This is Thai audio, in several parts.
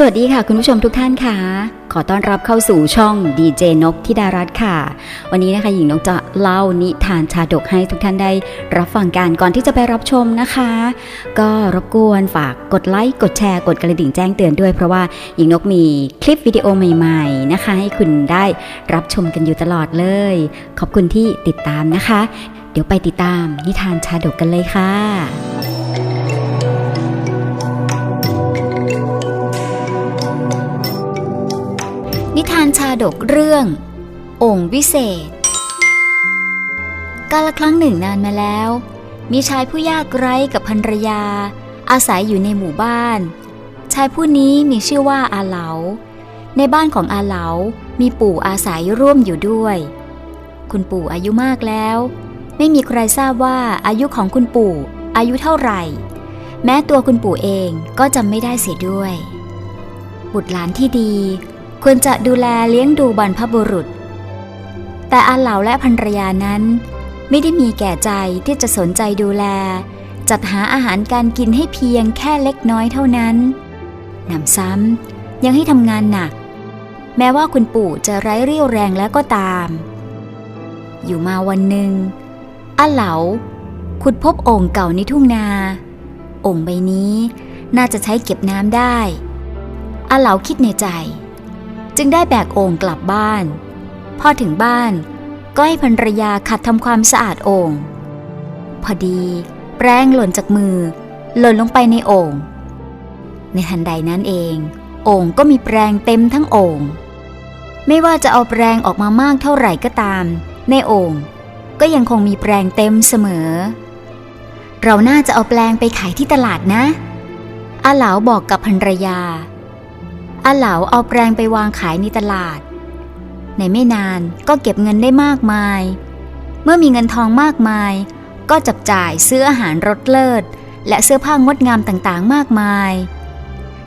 สวัสดีค่ะ คุณผู้ชมทุกท่านค่ะ ขอต้อนรับเข้าสู่ช่องดีเจนกธิดารัตน์ค่ะ วันนี้นะคะหญิงนกจะเล่านิทานชาดกให้ทุกท่านได้รับฟังกันก่อนที่จะไปรับชมนะคะ ก็รบกวนฝากกดไลค์กดแชร์กดกระดิ่งแจ้งเตือนด้วยเพราะว่าหญิงนกมีคลิปวิดีโอใหม่ ๆนะคะ ให้คุณได้รับชมกันอยู่ตลอดเลย ขอบคุณที่ติดตามนะคะ เดี๋ยวไปติดตามนิทานชาดกกันเลยค่ะ ชาดกเรื่อง องค์วิเศษ กาลครั้งหนึ่งนานมาแล้ว มีชายผู้ยากไร้กับภรรยา อาศัยอยู่ในหมู่บ้าน ชายผู้นี้มีชื่อว่าอาเหลา ในบ้านของอาเหลา มีปู่อาศัยร่วมอยู่ด้วย คุณปู่อายุมากแล้ว ไม่มีใครทราบว่าอายุของคุณปู่อายุเท่าไหร่ แม้ตัวคุณปู่เองก็จำไม่ได้เสียด้วย บุตรหลานที่ดี ควรจะดูแลเลี้ยงดูบรรพบุรุษ แต่อาเหลาและภรรยานั้น ไม่ได้มีแก่ใจที่จะสนใจดูแล จัดหาอาหารการกินให้เพียงแค่เล็กน้อยเท่านั้นนำซ้ำยังให้ทำงานหนัก แม้ว่าคุณปู่จะไร้เรี่ยวแรงแล้วก็ตาม อยู่มาวันหนึ่งอาเหลาขุดพบโอ่งเก่าในทุ่งนาโอ่งใบนี้น่าจะใช้เก็บน้ำได้อาเหลาคิดในใจ จึงได้แบกโอ่งกลับบ้าน พอถึงบ้านก็ให้ภรรยาขัดทำความสะอาดโอ่งพอดี แปรงหล่นจากมือ หล่นลงไปในโอ่งในทันใดนั้นเอง โอ่งก็มีแปรงเต็มทั้งโอ่งไม่ว่าจะเอาแปรงออกมามากเท่าไหร่ก็ตาม ในโอ่งก็ยังคงมีแปรงเต็มเสมอ เราน่าจะเอาแปรงไปขายที่ตลาดนะอาเหลาบอกกับภรรยา อาเหลาเอาแปรงไปวางขายในตลาด ในไม่นานก็เก็บเงินได้มากมาย เมื่อมีเงินทองมากมาย ก็จับจ่ายซื้ออาหารรสเลิศ และเสื้อผ้างดงามต่างๆ มากมาย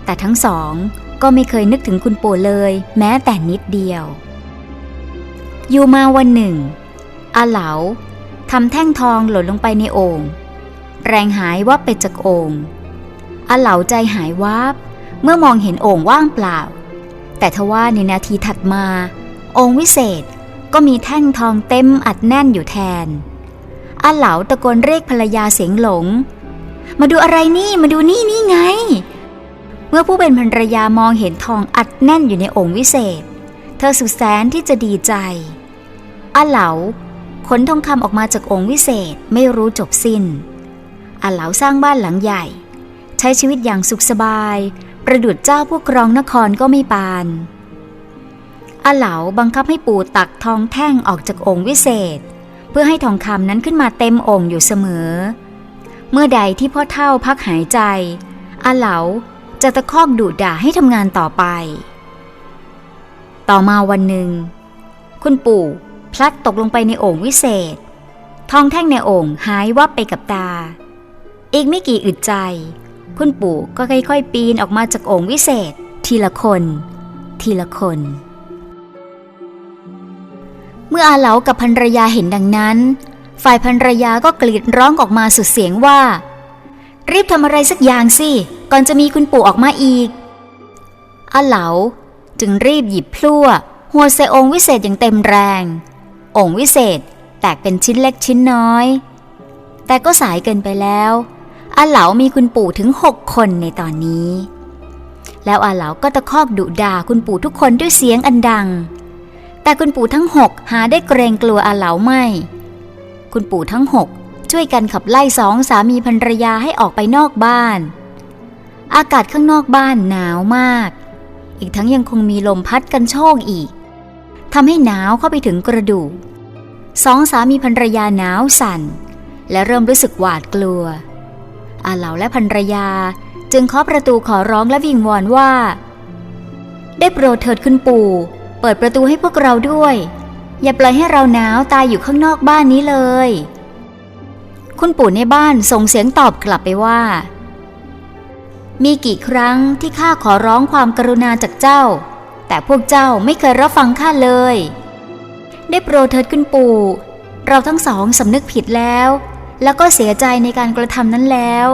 แต่ทั้งสองก็ไม่เคยนึกถึงคุณปู่เลย แม้แต่นิดเดียว อยู่มาวันหนึ่งอาเหลาทำแท่งทองหล่นลงไปในโอ่งแรงหายวับไปจากโอ่งอาเหลาใจหายวับ เมื่อมองเห็นโอ่งว่างเปล่า แต่ทว่าในนาทีถัดมา องค์วิเศษก็มีแท่งทองเต็มอัดแน่นอยู่แทนอาเหลาตะโกนเรียกภรรยาเสียงหลง มาดูอะไรนี่มาดูนี่นี่ไง เมื่อผู้เป็นภรรยามองเห็นทองอัดแน่นอยู่ในองค์วิเศษ เธอสุดแสนที่จะดีใจอาเหลาขนทองคำออกมาจากองค์วิเศษไม่รู้จบสิ้นอาเหลาสร้างบ้านหลังใหญ่ ใช้ชีวิตอย่างสุขสบาย ประดุดเจ้าผู้ครองนครก็ไม่ปานอาเหลาบังคับให้ปู่ตักทองแท่งออกจากองค์วิเศษ เพื่อให้ทองคำนั้นขึ้นมาเต็มองค์อยู่เสมอ เมื่อใดที่พ่อเท่าพักหายใจอาเหลาจะตะคอกดุด่าให้ทำงานต่อไป ต่อมาวันหนึ่ง คุณปู่พลัดตกลงไปในโอ่งวิเศษ ทองแท่งในโอ่งหายวับไปกับตา อีกไม่กี่อึดใจ คุณปู่ก็ค่อยๆ ปีนออกมาจากโอ่งวิเศษ ทีละคน ทีละคน เมื่ออาเหลากับภรรยาเห็นดังนั้น ฝ่ายภรรยาก็กรีดร้องออกมาสุดเสียงว่า รีบทำอะไรสักอย่างสิ ก่อนจะมีคุณปู่ออกมาอีกอาเหลาจึงรีบหยิบพลั่วหัวใส่องค์วิเศษอย่างเต็มแรงองค์วิเศษแตกเป็นชิ้นเล็กชิ้นน้อย แต่ก็สายเกินไปแล้ว อาเหลามีคุณปู่ถึงหกคนในตอนนี้ แล้วอาเหลาก็ตะคอกดุด่าคุณปู่ทุกคนด้วยเสียงอันดัง แต่คุณปู่ทั้งหกหาได้เกรงกลัวอาเหลาไม่ คุณปู่ทั้งหกช่วยกันขับไล่สองสามีภรรยาให้ออกไปนอกบ้าน อากาศข้างนอกบ้านหนาวมาก อีกทั้งยังคงมีลมพัดกันโชกอีกทำให้หนาวเข้าไปถึงกระดูกสองสามีภรรยาหนาวสั่น และเริ่มรู้สึกหวาดกลัว อาเหลาและภรรยา จึงเคาะประตูขอร้องและวิงวอนว่า ได้โปรดเถิดคุณปู่ เปิดประตูให้พวกเราด้วย อย่าปล่อยให้เราหนาวตายอยู่ข้างนอกบ้านนี้เลย คุณปู่ในบ้านส่งเสียงตอบกลับไปว่า มีกี่ครั้งที่ข้าขอร้องความกรุณาจากเจ้า แต่พวกเจ้าไม่เคยรับฟังข้าเลย ได้โปรดเถิดคุณปู่ เราทั้งสองสำนึกผิดแล้ว แล้วก็เสียใจในการกระทำนั้นแล้ว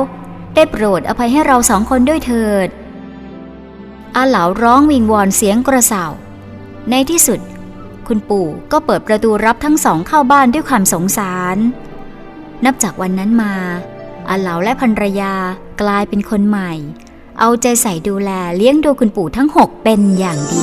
ได้โปรดอภัยให้เราสองคนด้วยเถิด อาเหลาร้องวิงวอนเสียงกระเสาในที่สุด คุณปู่ก็เปิดประตูรับทั้งสองเข้าบ้านด้วยความสงสาร นับจากวันนั้นมา อาเหลาและภรรยากลายเป็นคนใหม่ เอาใจใส่ดูแลเลี้ยงดูคุณปู่ทั้งหกเป็นอย่างดี